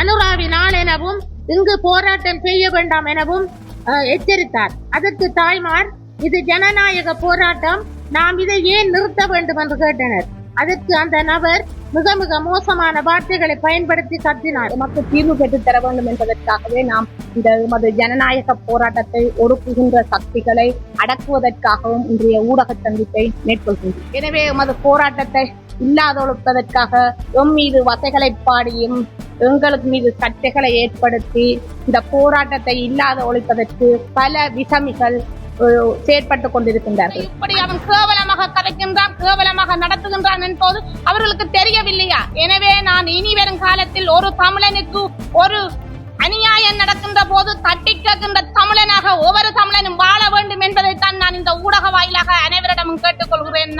அனுராவினால் எனவும் இங்கு போராட்டம் செய்ய வேண்டாம் எனவும் அஹ், எச்சரித்தார். அதற்கு தாய்மார் இது ஜனநாயக போராட்டம் நாம் இதை ஏன் நிறுத்த வேண்டும் என்று கேட்டனர். அதற்கு அந்த நபர் மிக மிக மோசமான வார்த்தைகளை பயன்படுத்தி கத்தினார். எமக்கு தீர்வு பெற்று தர வேண்டும் என்பதற்காகவே நாம் இந்த எமது ஜனநாயக போராட்டத்தை ஒடுக்குகின்ற சக்திகளை அடக்குவதற்காகவும் இன்றைய ஊடக சந்திப்பை மேற்கொள்கின்றோம். எனவே எமது போராட்டத்தை இல்லாதொழுப்பதற்காக எம் மீது வசைகளை பாடியும் எங்களுக்கு மீது சர்ச்சைகளை ஏற்படுத்தி இந்த போராட்டத்தை இல்லாத ஒழிப்பதற்கு பல விசமிகள் அஹ், செயற்பட்டுக் கொண்டிருக்கின்றார்கள். இப்படி அவன் கேவலமாக கதைக்கின்றான் கேவலமாக நடத்துகின்றான் என்பது அவர்களுக்கு தெரியவில்லையா? எனவே நான் இனி வரும் காலத்தில் ஒரு தமிழனுக்கு ஒரு அநியாயம் நடக்கின்ற போது தட்டி கேட்கின்ற தமிழனாக ஒவ்வொரு தமிழனும் வாழ வேண்டும் என்பதைத்தான் நான் இந்த ஊடக வாயிலாக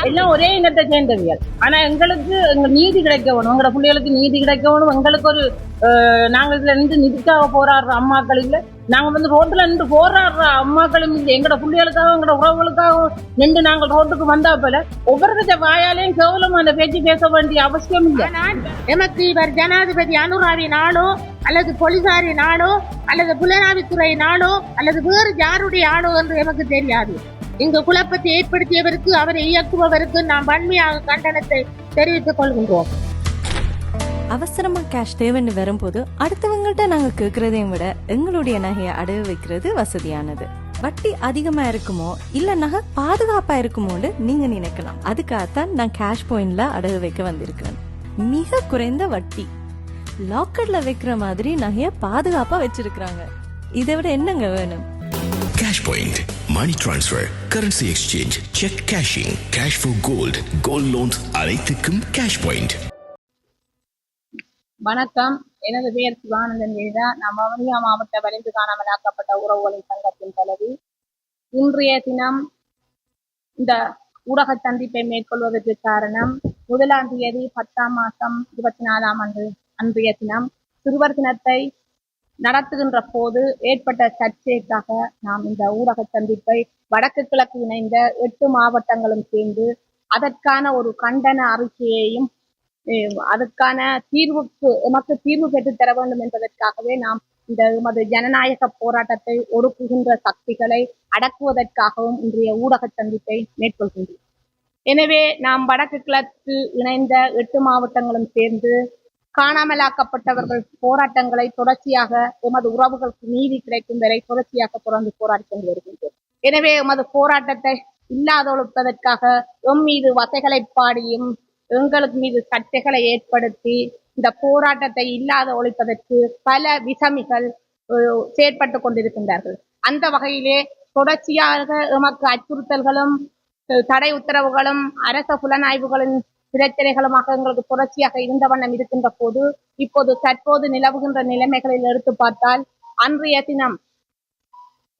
எல்லாம் ஒரே இனத்தை சேர்ந்தவியல் ஆனா எங்களுக்கு எங்க நீதி கிடைக்க வேணும் எங்களோட பிள்ளைகளுக்கு நீதி கிடைக்க வேணும் எங்களுக்கு ஒரு அஹ், நாங்க இதுல நின்று நிதிக்காக போராடுற அம்மாக்கள் இல்ல. நாங்க வந்து ரோட்ல நின்று போராடுற அம்மாக்களும் இல்லை. எங்களோட பிள்ளைகளுக்காக எங்களோட உறவுகளுக்காக நின்று நாங்கள் ரோட்டுக்கு வந்தா போல ஒவ்வொருத்த வாயாலையும் கேவலம் அந்த பேச்சு பேச வேண்டிய அவசியம் இல்லை. எமக்கு இவர் ஜனாதிபதி அனுராவி நாளோ அல்லது போலீசாரி நாளோ அல்லது புலனாவித்துறை நாளோ அல்லது வேறு யாருடைய ஆளோ என்று எமக்கு தெரியாது. இங்கு குழப்பத்தை ஏற்படுத்தியவருக்கு அவரை இயக்குபவருக்கு நாம் வன்மையாக கண்டனத்தை தெரிவித்துக் கொள்கின்றோம். அவசரமா கேஷ் தேவைன்னு வரும்போது அடுத்தவங்கள்ட்ட நாங்க கேக்குறதையும் விட எங்களுடைய நகையை அடகு வைக்கிறது வசதியானது. வட்டி அதிகமா இருக்குமோ இல்ல நகை பாதுகாப்பா இருக்குமோன்னு நீங்க நினைக்கலாம். அதுக்காகத்தான் நான் கேஷ் பாயிண்ட்ல அடகு வைக்க வந்திருக்கிறேன். மிக குறைந்த வட்டி. லாக்கர்ல வைக்கிற மாதிரி நகைய பாதுகாப்பா வச்சிருக்கிறாங்க. இதை விட என்னங்க வேணும்? Cash Point, Money Transfer, currency exchange cheque cashing cash for Gold, gold loans அனைத்துக்கும் கேஷ் பாயிண்ட் வணக்கம். எனது பெயர் சிவானந்தன் வேதா நான் வவுனியா மாவட்ட வலிந்து காணாமலாக்கப்பட்ட உறவுகளின் சங்கத்தின் தலைவி. இன்றைய தினம் இந்த ஊடக சந்திப்பை மேற்கொள்வதற்கு காரணம் முதலாம் தேதி பத்தாம் மாதம் இருபத்தி நாலாம் ஆண்டு அன்றைய தினம். சிறுவர் தினத்தை நடத்துகின்ற போது ஏற்பட்ட சர்ச்சைக்காக நாம் இந்த ஊடக சந்திப்பை வடக்கு கிழக்கு இணைந்த எட்டு மாவட்டங்களும் சேர்ந்து அதற்கான ஒரு கண்டன அறிக்கையையும் அதற்கான தீர்வுக்கு எமக்கு தீர்வு பெற்று தர வேண்டும் என்பதற்காகவே நாம் இந்த எமது ஜனநாயக போராட்டத்தை ஒடுக்குகின்ற சக்திகளை அடக்குவதற்காகவும் இன்றைய ஊடக சந்திப்பை மேற்கொள்கின்றோம். எனவே நாம் வடக்கு கிழக்கு இணைந்த எட்டு மாவட்டங்களும் சேர்ந்து காணாமலாக்கப்பட்டவர்கள் போராட்டங்களை தொடர்ச்சியாக எமது உறவுகளுக்கு நீதி கிடைக்கும் வரை தொடர்ச்சியாக தொடர்ந்து போராடி கொண்டு வருகின்றோம். எனவே எமது போராட்டத்தை இல்லாதொழிப்பதற்காக எம் மீது வசைகளை பாடியும் எங்களுக்கு மீது சர்ச்சைகளை ஏற்படுத்தி இந்த போராட்டத்தை இல்லாத ஒழிப்பதற்கு பல விசமிகள் செயற்பட்டு செயற்பட்டுக் கொண்டிருக்கின்றார்கள். அந்த வகையிலே தொடர்ச்சியாக எமக்கு அச்சுறுத்தல்களும் தடை உத்தரவுகளும் அரச புலனாய்வுகளின் பிரச்சனைகளுமாக எங்களுக்கு புரட்சியாக இருந்த வண்ணம் இருக்கின்ற போது இப்போது தற்போது நிலவுகின்ற நிலைமைகளில் எடுத்து பார்த்தால் அன்றைய தினம்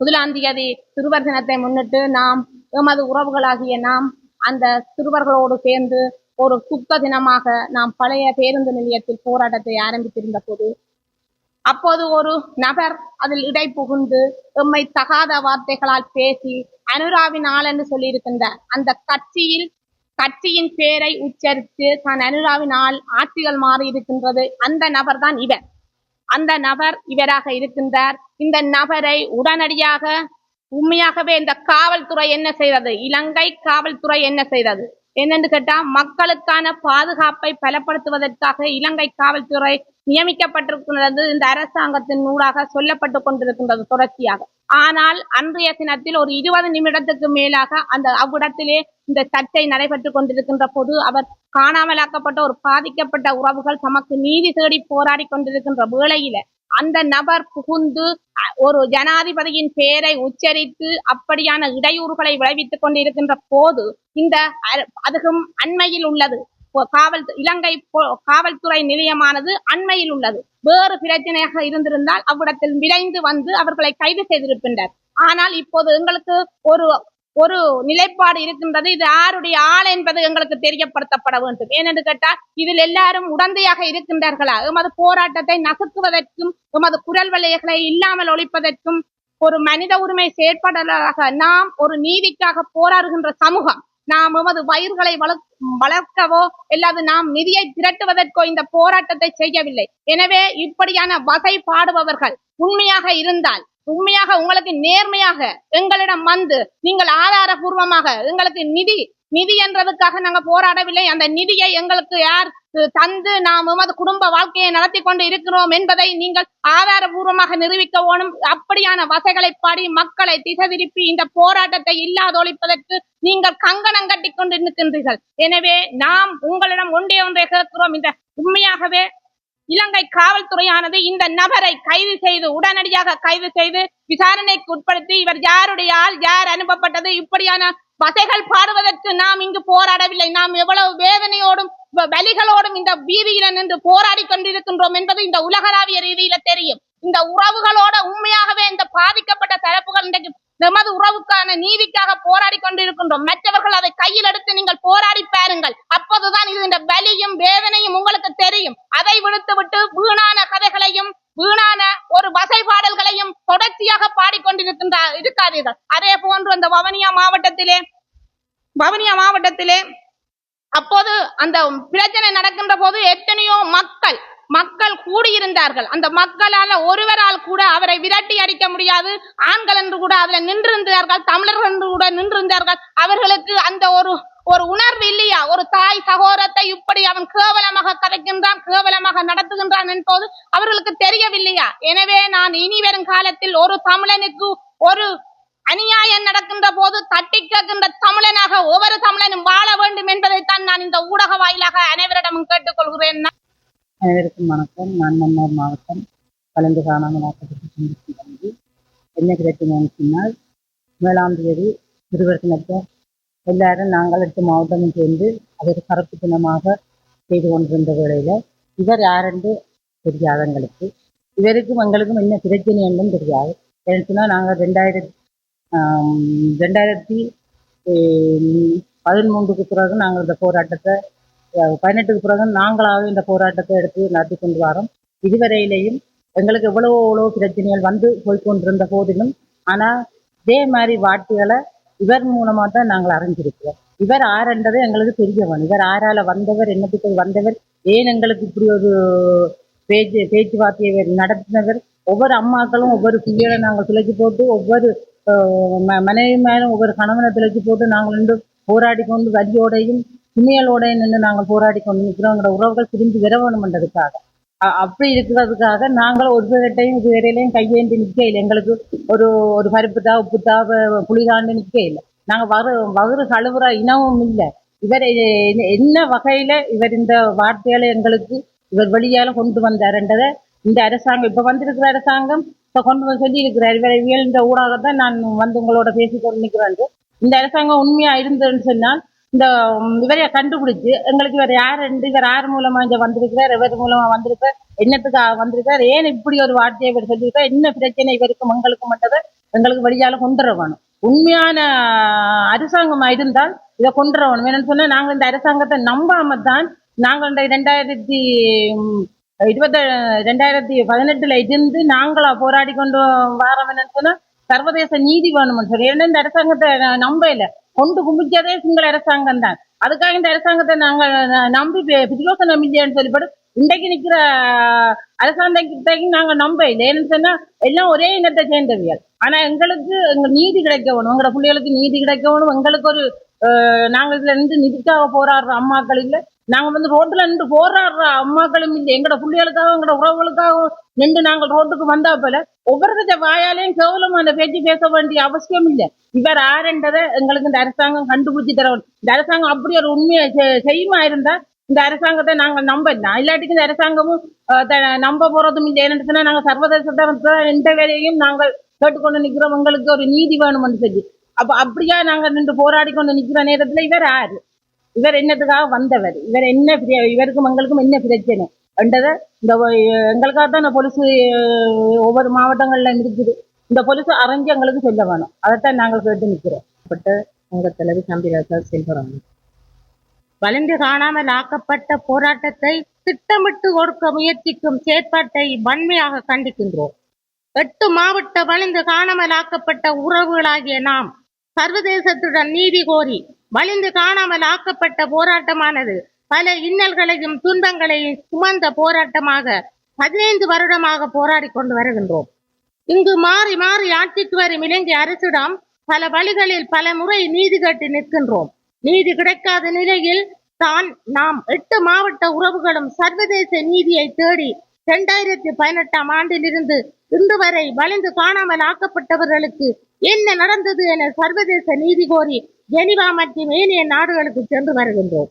முதலாம் தேதி சிறுவர் தினத்தை முன்னிட்டு நாம் எமது உறவுகளாகிய நாம் அந்த சிறுவர்களோடு சேர்ந்து ஒரு துக்க தினமாக நாம் பழைய பேருந்து நிலையத்தில் போராட்டத்தை ஆரம்பித்திருந்த போது அப்போது ஒரு நபர் அதில் இடை புகுந்து எம்மை தகாத வார்த்தைகளால் பேசி அனுராவின் ஆள் என்று சொல்லியிருக்கின்ற அந்த கட்சியில் கட்சியின் பேரை உச்சரித்து தான் அனுராவினால் ஆட்சிகள் மாறி இருக்கின்றது. அந்த நபர் தான் இவர். அந்த நபர் இவராக இருக்கின்றார். இந்த நபரை உடனடியாக உண்மையாகவே இந்த காவல்துறை என்ன செய்தது? இலங்கை காவல்துறை என்ன செய்தது? என்னென்று கேட்டா மக்களுக்கான பாதுகாப்பை பலப்படுத்துவதற்காக இலங்கை காவல்துறை நியமிக்கப்பட்டிருக்கின்றது இந்த அரசாங்கத்தின் ஊடாக சொல்லப்பட்டு கொண்டிருக்கின்றது தொடர்ச்சியாக. ஆனால் அன்றைய தினத்தில் ஒரு இருபது நிமிடத்துக்கு மேலாக அந்த அவ்விடத்திலே இந்த சர்ச்சை நடைபெற்றுக் கொண்டிருக்கின்ற போது அவர் காணாமலாக்கப்பட்ட ஒரு பாதிக்கப்பட்ட உறவுகள் தமக்கு நீதி தேடி போராடி கொண்டிருக்கின்ற வேளையில அந்த நபர் புகுந்து ஒரு ஜனாதிபதியின் பெயரை உச்சரித்து அப்படியான இடையூறுகளை விளைவித்துக் கொண்டிருக்கின்ற போது இந்த அ- அண்மையில் உள்ளது. காவல் இலங்கை போ- காவல்துறை நிலையமானது அண்மையில் உள்ளது. வேறு பிரச்சனையாக இருந்திருந்தால் அவ்விடத்தில் விரைந்து வந்து அவர்களை கைது செய்திருக்கின்றனர். ஆனால் இப்போது எங்களுக்கு ஒரு ஒரு நிலைப்பாடு இருக்கின்றது. இது யாருடைய ஆள் என்பது எங்களுக்கு தெரியப்படுத்தப்பட வேண்டும். ஏனென்று கேட்டால் இதில் எல்லாரும் உடந்தையாக இருக்கின்றார்களா? எமது போராட்டத்தை நசுக்குவதற்கும் எமது குரல் வலைகளை இல்லாமல் ஒழிப்பதற்கும் ஒரு மனித உரிமை செயற்பாடலாக நாம் ஒரு நீதிக்காக போராடுகின்ற சமூகம் நாம் எமது வயிறுகளை வளர்க்க வளர்க்கவோ அல்லது நாம் நிதியை திரட்டுவதற்கோ இந்த போராட்டத்தை செய்யவில்லை. எனவே இப்படியான வகை பாடுபவர்கள் உண்மையாக இருந்தால் உண்மையாக உங்களுக்கு நேர்மையாக எங்களிடம் வந்து நீங்கள் ஆதாரபூர்வமாக எங்களுக்கு நிதி நிதி என்றதுக்காக நாங்க போராடவில்லை. அந்த நிதியை எங்களுக்கு யார் தந்து நாம் உமது குடும்ப வாழ்க்கையை நடத்தி கொண்டு இருக்கிறோம் என்பதை நீங்கள் ஆதாரபூர்வமாக நிரூபிக்க வேணும் அப்படியான வசைகளை பாடி மக்களை திசை திருப்பி இந்த போராட்டத்தை இல்லாதொழிப்பதற்கு நீங்கள் கங்கணம் கட்டி கொண்டு நிற்கின்றீர்கள். எனவே நாம் உங்களிடம் ஒன்றே ஒன்றை கேட்கிறோம். இந்த உண்மையாகவே இலங்கை காவல்துறையானது இந்த நபரை கைது செய்து உடனடியாக கைது செய்து விசாரணைக்கு உட்படுத்தி இவர் யாருடைய ஆள் யார் அனுப்பப்பட்டது இப்படியான வசைகள் பாடுவதற்கு நாம் இங்கு போராடவில்லை. நாம் எவ்வளவு வேதனையோடும் வலிகளோடும் இந்த வீதியில நின்று போராடி கொண்டிருக்கின்றோம் என்பது இந்த உலகளாவிய ரீதியில தெரியும். இந்த உறவுகளோட உண்மையாகவே இந்த பாதிக்கப்பட்ட தரப்புகள் இன்றைக்கு நமது உறவுக்கான நீதிக்காக போராடி கொண்டிருக்கின்றோம். மற்றவர்கள் அதை கையில் எடுத்து நீங்கள் போராடி பாருங்கள். அப்போதுதான் இது இந்த வலியும் வேதனையும் உங்களுக்கு தெரியும். அதை விடுத்து விட்டு வீணான கதைகளையும் வீணான ஒரு வசை பாடல்களையும் தொடர்ச்சியாக பாடிக்கொண்டிருக்கின்ற இருக்காதீர்கள். அதே போன்று அந்த வவனியா மாவட்டத்திலே வவனியா மாவட்டத்திலே அப்போது அந்த பிரச்சனை நடக்கின்ற போது எத்தனையோ மக்கள் கூடியிருந்தார்கள். அந்த மக்களால ஒருவரால் கூட அவரை விரட்டி அடிக்க முடியாது. ஆண்கள் என்று கூட அதுல நின்றிருந்தார்கள் தமிழர்கள் என்று கூட நின்றிருந்தார்கள். அவர்களுக்கு அந்த ஒரு ஒரு உணர்வு இல்லையா? ஒரு தாய் சகோதரத்தை இப்படி அவன் கேவலமாக கதைக்கின்றான் கேவலமாக நடத்துகின்றான் என்பது அவர்களுக்கு தெரியவில்லையா? எனவே நான் இனி வரும் காலத்தில் ஒரு தமிழனுக்கு ஒரு அநியாயம் நடக்கின்ற போது தட்டி கேட்கின்ற தமிழனாக ஒவ்வொரு தமிழனும் வாழ வேண்டும் என்பதைத்தான் நான் இந்த ஊடக வாயிலாக அனைவரிடமும் கேட்டுக்கொள்கிறேன். அனைவருக்கும் வணக்கம். நான் மன்னார் மாவட்டம் கலந்து காணாமல் ஆக்கப்பட்டு என்ன கிடைக்கும் சொன்னால் ஏழாம் தேதி திருவர்த்தனத்தை எல்லாரும் நாங்கள் எடுத்த மாவட்டமும் சேர்ந்து அதை ஒரு கருப்பு தினமாக செய்து கொண்டிருந்த வேளையில் இவர் யாரென்று தெரியாது எங்களுக்கு. இவருக்கும் எங்களுக்கும் என்ன பிரச்சனை என்றும் தெரியாது. ஏன்னு நாங்கள் ரெண்டாயிரத்தி ரெண்டாயிரத்தி பதிமூன்றுக்கு பிறகு நாங்கள் இந்த போராட்டத்தை பதினெட்டுக்கு பிறகு நாங்களாகவே இந்த போராட்டத்தை எடுத்து நடத்தி கொண்டு வரோம். இதுவரையிலேயும் எங்களுக்கு எவ்வளவோ எவ்வளோ பிரச்சனைகள் வந்து போய்க்கொண்டிருந்த போதிலும் ஆனால் இதே மாதிரி வார்த்தைகளை இவர் மூலமாக தான் நாங்கள் அறிஞ்சிருக்கிறோம். இவர் ஆறுன்றது எங்களுக்கு தெரிய வேணும் இவர் ஆறால வந்தவர் என்னத்துக்கு வந்தவர் ஏன் எங்களுக்கு இப்படி ஒரு பேச்சு பேச்சுவார்த்தையை நடத்தினவர்? ஒவ்வொரு அம்மாக்களும் ஒவ்வொரு பிள்ளைகளை நாங்கள் துளைச்சி போட்டு ஒவ்வொரு ம- மனைவி மேலும் ஒவ்வொரு கணவனை துளைச்சி போட்டு நாங்கள் ரெண்டு போராடி கொண்டு வரியோடையும் சுமையலோடையும் நின்று நாங்கள் போராடி கொண்டு நிற்கிறோங்கிற உறவுகள் திரும்பி வர வேணுமென்றதுக்காக அப்படி இருக்கிறதுக்காக நாங்கள் ஒரு சிலர்கிட்டையும் இது வரையிலையும் கையேந்தி இல்லை. எங்களுக்கு ஒரு ஒரு பருப்பு தா உப்பு தா வ- புளிதாண்டு நாங்கள் வறு வகுறு கழுவுற இனமும் இல்லை. இவர் என்ன வகையில் இவர் இந்த வார்த்தைகளை எங்களுக்கு இவர் வெளியால கொண்டு வந்தாருன்றதை இந்த அரசாங்கம் இப்போ வந்திருக்கிற அரசாங்கம் இப்போ கொண்டு வந்து சொல்லி இருக்கிறார் இவரை ஊடாக தான் நான் வந்து உங்களோட பேசிக்கொண்டு நிற்கிறேன் இந்த அரசாங்கம் உண்மையாக இருந்ததுன்னு சொன்னால் இந்த இவரைய கண்டுபிடிச்சு எங்களுக்கு இவர் யார் ரெண்டு இவர் யார் மூலமா இங்க வந்திருக்கிறார் இவர் மூலமா வந்திருக்கார் என்னத்துக்காக வந்திருக்கார் ஏன் இப்படி ஒரு வார்த்தையை இவர் சொல்லியிருக்கார் என்ன பிரச்சனை இவருக்கும் எங்களுக்கு மட்டும் எங்களுக்கு வழியால கொண்டு வேணும். உண்மையான அரசாங்கமா இருந்தால் இதை கொண்டு வேணும். என்னன்னு சொன்னா நாங்கள் இந்த அரசாங்கத்தை நம்பாம தான் நாங்கள் இந்த ரெண்டாயிரத்தி இருபத்தி ரெண்டாயிரத்தி பதினெட்டுல இருந்து நாங்களா போராடி கொண்டு வாரோம். என்னன்னு சொன்னா சர்வதேச நீதி வேணும்னு சொல்லி. ஏன்னா இந்த அரசாங்கத்தை நான் நம்ப இல்லை. கொண்டு கும்பிச்சதே சிங்கள அரசாங்கம் தான். அதுக்காக இந்த அரசாங்கத்தை நாங்கள் நம்பி பி- நம்பிஞ்சேன்னு இல்லையான்னு சொல்லிப்பட்டு இன்றைக்கு அரசாங்கம் அரசாங்கத்தையும் நாங்கள் நம்ப இல்லை. ஏன்னு சொன்னால் எல்லாம் ஒரே இனத்தை சேர்ந்தவியல் ஆனால் எங்களுக்கு எங்கள் நீதி கிடைக்க வேணும் எங்களோட பிள்ளைகளுக்கு நீதி கிடைக்க வேணும் எங்களுக்கு ஒரு நாங்கள் இதில் இருந்து நிதிக்காக போராடுற அம்மாக்கள் இல்லை. நாங்கள் வந்து ரோட்டில் நின்று போராடுற அம்மாக்களும் இல்லை. எங்களோட பிள்ளைகளுக்காக எங்களோட உறவுகளுக்காக நின்று நாங்கள் ரோட்டுக்கு வந்தா போல ஒவ்வொருத்த வாயாலையும் கேவலமான பேச்சு பேச வேண்டிய அவசியம் இல்லை. இவர் ஆறுன்றதை எங்களுக்கு இந்த அரசாங்கம் கண்டுபிடிச்சு தரணும். இந்த அரசாங்கம் அப்படி ஒரு உண்மையை செ- செய்யுமா இருந்தா இந்த அரசாங்கத்தை நாங்கள் நம்பலாம் இல்லாட்டிக்கு இந்த அரசாங்கமும் அஹ், த- நம்ப போறதும் இல்லை. ஏன்னு சொன்னா நாங்க சர்வதேச எந்த வேலையையும் நாங்கள் கேட்டுக்கொண்டு நிக்கிறோம். எங்களுக்கு ஒரு நீதி வேணும்னு சொல்லி. அப்ப அப்படியா நாங்க நின்று போராடி கொண்டு நிற்கிற நேரத்துல இவர் யாரு? இவர் என்னத்துக்காக வந்தவர்? இவர் என்ன இவருக்கும் எங்களுக்கும் என்ன பிரச்சனை? என்றதை இந்த எங்களுக்காக தான் இந்த பொலிசு ஒவ்வொரு மாவட்டங்கள்ல இருக்குது இந்த பொலிசு அரைஞ்சு எங்களுக்கு சொல்ல வேணும். அதைத்தான் நாங்கள் கேட்டு நிக்கிறோம். பட்ட உங்க தலைவி சம்பிராசா செல்வராங்க வலிந்து காணாமல் ஆக்கப்பட்ட போராட்டத்தை திட்டமிட்டு ஒடுக்க முயற்சிக்கும் செயற்பாட்டை வன்மையாக கண்டிக்கின்றோம். எட்டு மாவட்ட வலிந்து காணாமல் ஆக்கப்பட்ட உறவுகளாகிய நாம் சர்வதேசத்துடன் நீதி கோரி வலிந்து காணாமல் ஆக்கப்பட்ட போராட்டமானது பல இன்னல்களையும் துன்பங்களையும் சுமந்த போராட்டமாக பதினைந்து வருடமாக போராடி கொண்டு வருகின்றோம். இங்கு மாறி மாறி ஆட்சிக்கு வரும் இலங்கை அரசிடம் பல வழிகளில் பல முறை நீதி கேட்டு நிற்கின்றோம். நீதி கிடைக்காத நிலையில் தான் நாம் எட்டு மாவட்ட உறவுகளும் சர்வதேச நீதியை தேடி இரண்டாயிரத்தி பதினெட்டாம் ஆண்டிலிருந்து இன்று வரை வலிந்து காணாமல் ஆக்கப்பட்டவர்களுக்கு என்ன நடந்தது என சர்வதேச நீதி கோரி ஜெனிவா மற்றும் ஏனைய நாடுகளுக்கு சென்று வருகின்றோம்.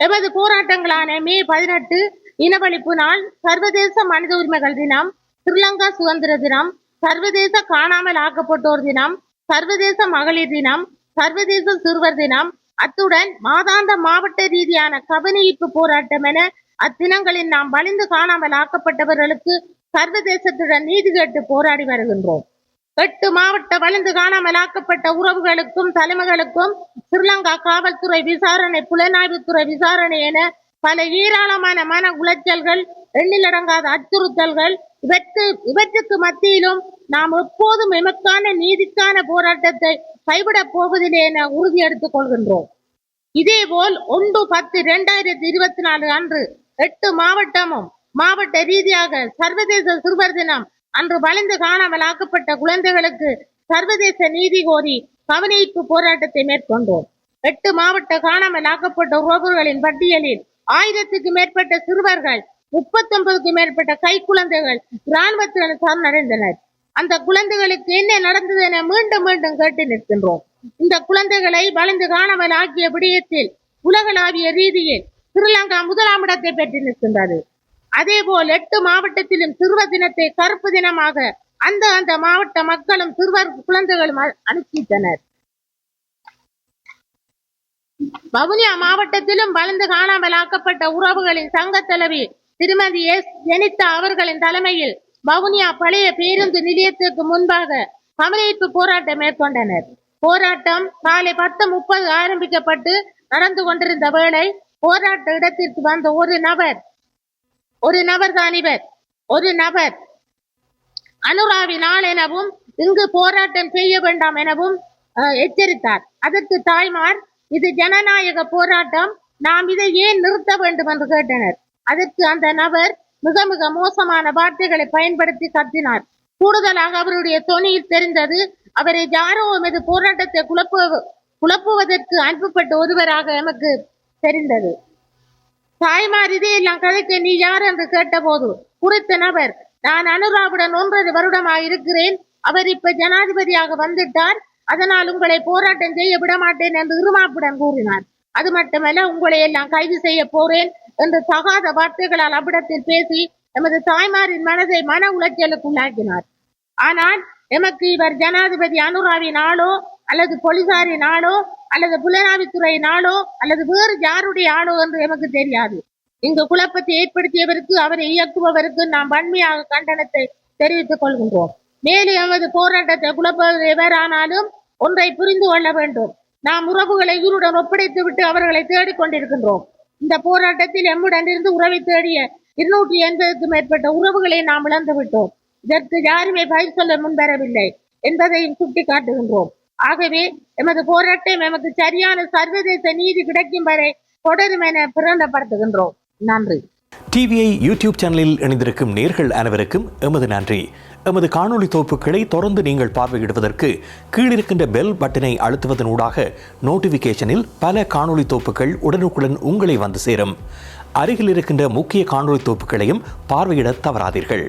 எமது போராட்டங்களான மே பதினெட்டு இனவழிப்பு நாள் சர்வதேச மனித உரிமைகள் தினம் ஸ்ரீலங்கா சுதந்திர தினம் சர்வதேச காணாமல் ஆக்கப்பட்டோர் தினம் சர்வதேச மகளிர் தினம் சர்வதேச சிறுவர் தினம். அத்துடன் மாதாந்த மாவட்ட ரீதியான கவனிப்பு போராட்டம் என அத்தினங்களில் நாம் வலிந்து காணாமல் ஆக்கப்பட்டவர்களுக்கு சர்வதேசத்துடன் நீதி கேட்டு போராடி வருகின்றோம். எட்டு மாவட்ட வலிந்து காணாமலாக்கப்பட்ட உறவுகளுக்கும் தலைமைகளுக்கும் ஸ்ரீலங்கா காவல்துறை விசாரணை புலனாய்வுத்துறை விசாரணை என பல ஏராளமான மன உளைச்சல்கள் எண்ணிலடங்காத அச்சுறுத்தல்கள் இவற்று இவற்றுக்கு மத்தியிலும் நாம் எப்போதும் எமக்கான நீதிக்கான போராட்டத்தை கைவிடப் போவதில்லை என உறுதி எடுத்துக் கொள்கின்றோம். இதேபோல் ஒன்று பத்து இரண்டாயிரத்தி இருபத்தி நாலு அன்று எட்டு மாவட்டமும் மாவட்ட ரீதியாக சர்வதேச சிறுவர் தினம் அன்று வளர்ந்து காணாமல் ஆக்கப்பட்ட குழந்தைகளுக்கு சர்வதேச நீதி கோரி கவனிப்பு போராட்டத்தை மேற்கொண்டோம். எட்டு மாவட்ட காணாமல் ஆக்கப்பட்ட உறவுகளின் பட்டியலில் ஆயிரத்துக்கு மேற்பட்ட சிறுவர்கள் முப்பத்தொன்பதுக்கு மேற்பட்ட கை குழந்தைகள் இராணுவத்தினர் சரணடைந்தனர். அந்த குழந்தைகளுக்கு என்ன நடந்தது என மீண்டும் மீண்டும் கேட்டு நிற்கின்றோம். இந்த குழந்தைகளை வளர்ந்து காணாமல் ஆக்கிய விடயத்தில் உலகளாவிய ரீதியில் ஸ்ரீலங்கா முதலாம் இடத்தை பெற்று நிற்கின்றது. அதேபோல் எட்டு மாவட்டத்திலும் சிறுவர் தினத்தை கருப்பு தினமாக அந்த அந்த மாவட்ட மக்களும் சிறுவர் குழந்தைகளும் அனுப்பித்தனர் வவுனியா மாவட்டத்திலும் வளர்ந்து காணாமல் ஆக்கப்பட்ட உறவுகளின் சங்க தலைவி திருமதி எஸ் ஜெனிதா அவர்களின் தலைமையில் வவுனியா பழைய பேருந்து நிலையத்திற்கு முன்பாக கவனிப்பு போராட்டம் மேற்கொண்டனர். போராட்டம் காலை பத்து முப்பது ஆரம்பிக்கப்பட்டு நடந்து கொண்டிருந்த வேளை போராட்ட இடத்திற்கு வந்த ஒரு நபர் ஒரு நபர் தான் இவர். ஒரு நபர். அனுராவினால் எனவும் இங்கு போராட்டம் செய்ய வேண்டாம் எனவும் அஹ், எச்சரித்தார். அதற்கு தாய்மார் இது ஜனநாயக போராட்டம் நாம் இதை ஏன் நிறுத்த வேண்டும் என்று கேட்டனர். அதற்கு அந்த நபர் மிக மிக மோசமான வார்த்தைகளை பயன்படுத்தி கத்தினார். கூடுதலாக அவருடைய தொனியில் தெரிந்தது அவரை யாரோ எமது போராட்டத்தை குழப்பு குழப்புவதற்கு அனுப்பப்பட்ட ஒருவராக எமக்கு தெரிந்தது. தாய்மாரிதே எல்லாம் கதைக்க நீ யார் என்று கேட்டபோது குறித்த நபர் நான் அனுராவுடன் ஒன்றரை வருடமாக இருக்கிறேன் அவர் இப்ப ஜனாதிபதியாக வந்துட்டார். அதனால் உங்களை போராட்டம் செய்ய விட மாட்டேன் என்று இருமாப்புடன் கூறினார். அது மட்டுமல்ல உங்களை எல்லாம் கைது செய்ய போறேன் என்று தகாத வார்த்தைகளால் அவ்விடத்தில் பேசி எமது தாய்மாரின் மனதை மன உளைச்சலுக்குள்ளாக்கினார். ஆனால் எமக்கு இவர் ஜனாதிபதி அனுராவின் ஆளோ அல்லது போலீசாரின் ஆளோ அல்லது புலனாய்வுத்துறையின் ஆளோ அல்லது வேறு யாருடைய ஆணோ என்று எமக்கு தெரியாது. இங்கு குழப்பத்தை ஏற்படுத்தியவருக்கு அவரை இயக்குபவருக்கு நாம் வன்மையாக கண்டனத்தை தெரிவித்துக் கொள்கின்றோம். மேலும் எமது போராட்டத்தை குழப்பது எவரானாலும் ஒன்றை புரிந்து கொள்ள வேண்டும். நாம் உறவுகளை உயிருடன் ஒப்படைத்து விட்டு அவர்களை தேடிக்கொண்டிருக்கின்றோம் இந்த போராட்டத்தில் எம்முடன் இருந்து உறவை தேடிய இருநூற்றி எண்பதுக்கும் மேற்பட்ட உறவுகளை நாம் இழந்து விட்டோம் இதற்கு யாருமே பயிர் சொல்ல முன்வரவில்லை என்பதையும் சுட்டிக்காட்டுகின்றோம். ஆகவே எமது போராட்டம் எமக்கு சரியான சர்வதேச நீதி கிடைக்கும் வரை தொடரும் என பிரகடனப்படுத்துகின்றோம் நன்றி. டிவிஐ யூடியூப் சேனலில் இணைந்திருக்கும் நேர்கள் அனைவருக்கும் எமது நன்றி. எமது காணொலி தொகுப்புகளை தொடர்ந்து நீங்கள் பார்வையிடுவதற்கு கீழிருக்கின்ற பெல் பட்டனை அழுத்துவதனூடாக நோட்டிபிகேஷனில் பல காணொலி தொகுப்புகள் உடனுக்குடன் உங்களை வந்து சேரும். அருகில் இருக்கின்ற முக்கிய காணொலி தொகுப்புகளையும் பார்வையிட தவறாதீர்கள்.